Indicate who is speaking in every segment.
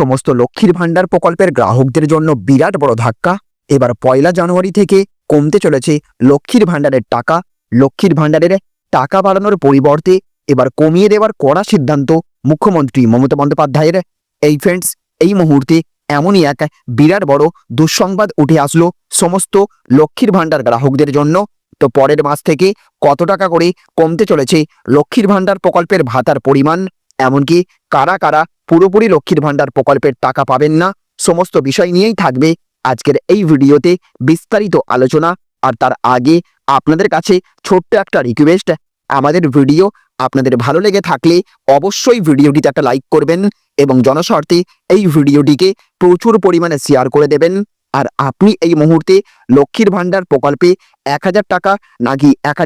Speaker 1: সমস্ত লক্ষ্মীর ভাণ্ডার প্রকল্পের গ্রাহকদের জন্য বিরাট বড় ধাক্কা। এবার পয়লা জানুয়ারি থেকে কমতে চলেছে লক্ষ্মীর ভাণ্ডারের টাকা। লক্ষ্মীর ভাণ্ডারের টাকা বাড়ানোর পরিবর্তে এবার কমিয়ে দেওয়ার কড়া সিদ্ধান্ত মুখ্যমন্ত্রী মমতা বন্দ্যোপাধ্যায়ের। এই ফ্রেন্ডস এই মুহূর্তে এমনই এক বিরাট বড় দুঃসংবাদ উঠে আসলো সমস্ত লক্ষ্মীর ভাণ্ডার গ্রাহকদের জন্য। তো পরের মাস থেকে কত টাকা করে কমতে চলেছে লক্ষ্মীর ভাণ্ডার প্রকল্পের ভাতার পরিমাণ? এমনকি কারা কারা পুরোপুরি লক্ষ্মীর ভাণ্ডার প্রকল্পের টাকা পাবেন না। সমস্ত বিষয় নিয়েই থাকবে আজকের এই ভিডিওতে বিস্তারিত আলোচনা। আর তার আগে আপনাদের কাছে ছোট্ট একটা রিকোয়েস্ট আমাদের ভিডিও আপনাদের ভালো লেগে থাকলে অবশ্যই ভিডিওটিতে একটা লাইক করবেন এবং জনস্বার্থে এই ভিডিওটিকে প্রচুর পরিমাণে শেয়ার করে দেবেন। আর আপনি এই মুহূর্তে লক্ষ্মীর ভাণ্ডার প্রকল্পে এক হাজার টাকা নাকি এক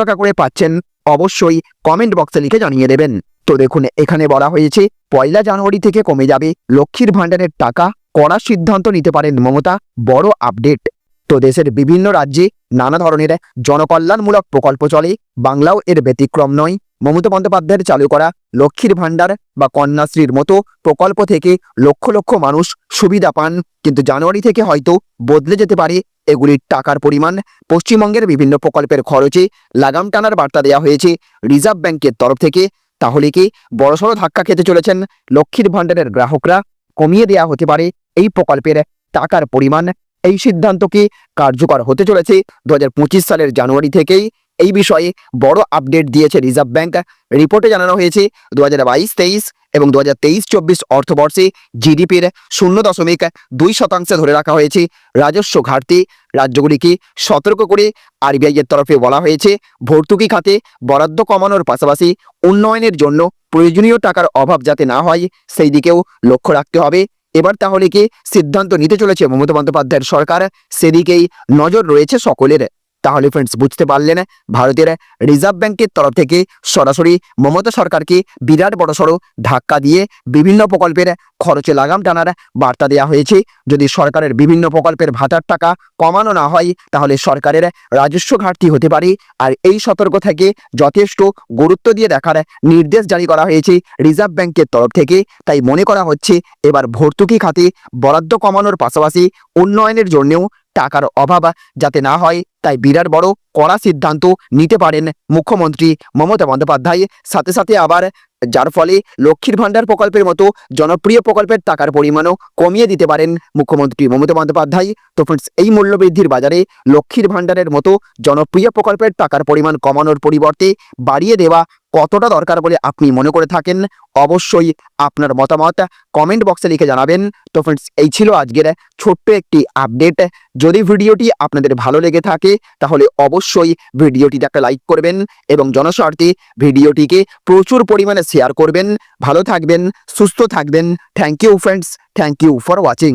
Speaker 1: টাকা করে পাচ্ছেন, অবশ্যই কমেন্ট বক্সে লিখে জানিয়ে দেবেন। তো দেখুন, এখানে বলা হয়েছে, পয়লা জানুয়ারি থেকে কমে যাবে। লক্ষ্মীর ভাণ্ডারের টাকা কড়া সিদ্ধান্ত নিতে পারেন মমতা, বড় আপডেট। তো দেশের বিভিন্ন রাজ্যে নানা ধরনের জনকল্যাণমূলক প্রকল্প চলে, বাংলাও এর ব্যতিক্রম নয়। মমতা বন্দ্যোপাধ্যায়ের চালু করা লক্ষ্মীর ভাণ্ডার বা কন্যাশ্রীর মতো প্রকল্প থেকে লক্ষ লক্ষ মানুষ সুবিধা পান, কিন্তু জানুয়ারি থেকে হয়তো বদলে যেতে পারে এগুলির টাকার পরিমাণ। পশ্চিমবঙ্গের বিভিন্ন প্রকল্পের খরচে লাগাম টানার বার্তা দেওয়া হয়েছে, রিজার্ভ ব্যাংকের তরফ থেকে। তাহলে কি বড়সড় ধাক্কা খেতে চলেছেন লক্ষ্মীর ভাণ্ডারের গ্রাহকরা? কমিয়ে দেওয়া হতে পারে এই প্রকল্পের টাকার পরিমাণ। এই সিদ্ধান্ত কি কার্যকর হতে চলেছে? দু হাজার পঁচিশ সালের জানুয়ারি থেকেই এই বিষয়ে বড় আপডেট দিয়েছে রিজার্ভ ব্যাংক রিপোর্টে জানানো হয়েছে দু হাজার বাইশ তেইশ এবং দু হাজার তেইশ চব্বিশ অর্থবর্ষে জিডিপির শূন্য দশমিক দুই শতাংশে ধরে রাখা হয়েছে। রাজস্ব ঘাটতি, রাজ্যগুলিকে সতর্ক করে আরবিআই এর তরফে বলা হয়েছে, ভর্তুকি খাতে বরাদ্দ কমানোর পাশাপাশি উন্নয়নের জন্য প্রয়োজনীয় টাকার অভাব যাতে না হয়, সেই দিকেও লক্ষ্য রাখতে হবে। এবার তাহলে কি সিদ্ধান্ত নিতে চলেছে মমতা বন্দ্যোপাধ্যায়ের সরকার? সেদিকেই নজর রয়েছে সকলের। তাহলে ফ্রেন্ডস বুঝতে পারলেন ভারতের রিজার্ভ ব্যাংকের তরফ থেকে সরাসরি মমতা সরকারকে বিরাট বড়সড় ধাক্কা দিয়ে বিভিন্ন প্রকল্পের খরচে লাগাম টানার বার্তা দেওয়া হয়েছে। যদি সরকারের বিভিন্ন প্রকল্পের ভাতার টাকা কমানো না হয়, তাহলে সরকারের রাজস্ব ঘাটতি হতে পারে। আর এই সতর্ক থেকে যথেষ্ট গুরুত্ব দিয়ে দেখার নির্দেশ জারি করা হয়েছে রিজার্ভ ব্যাংকের তরফ থেকে। তাই মনে করা হচ্ছে, এবার ভর্তুকি খাতে বরাদ্দ কমানোর পাশাপাশি উন্নয়নের জন্যও টাকার অভাব যাতে না হয়, তাই বিরাট বড় কড়া সিদ্ধান্ত নিতে পারেন মুখ্যমন্ত্রী মমতা বন্দ্যোপাধ্যায়। সাথে সাথে আবার যার ফলে লক্ষ্মীর ভাণ্ডার প্রকল্পের মতো জনপ্রিয় প্রকল্পের টাকার পরিমাণও কমিয়ে দিতে পারেন মুখ্যমন্ত্রী মমতা বন্দ্যোপাধ্যায়। তো ফ্রেন্ডস এই মূল্যবৃদ্ধির বাজারে লক্ষ্মীর ভাণ্ডারের মতো জনপ্রিয় প্রকল্পের টাকার পরিমাণ কমানোর পরিবর্তে বাড়িয়ে দেওয়া কতটা দরকার বলে আপনি মনে করে থাকেন? অবশ্যই আপনার মতামত কমেন্ট বক্সে লিখে জানাবেন। তো ফ্রেন্ডস এই ছিল আজকের ছোট্ট একটি আপডেট যদি ভিডিওটি আপনাদের ভালো লেগে থাকে, তাহলে অবশ্যই ভিডিওটিতে একটা লাইক করবেন এবং জনস্বার্থে ভিডিওটিকে প্রচুর পরিমাণে শেয়ার করবেন। ভালো থাকবেন, সুস্থ থাকবেন। Thank you friends thank you for watching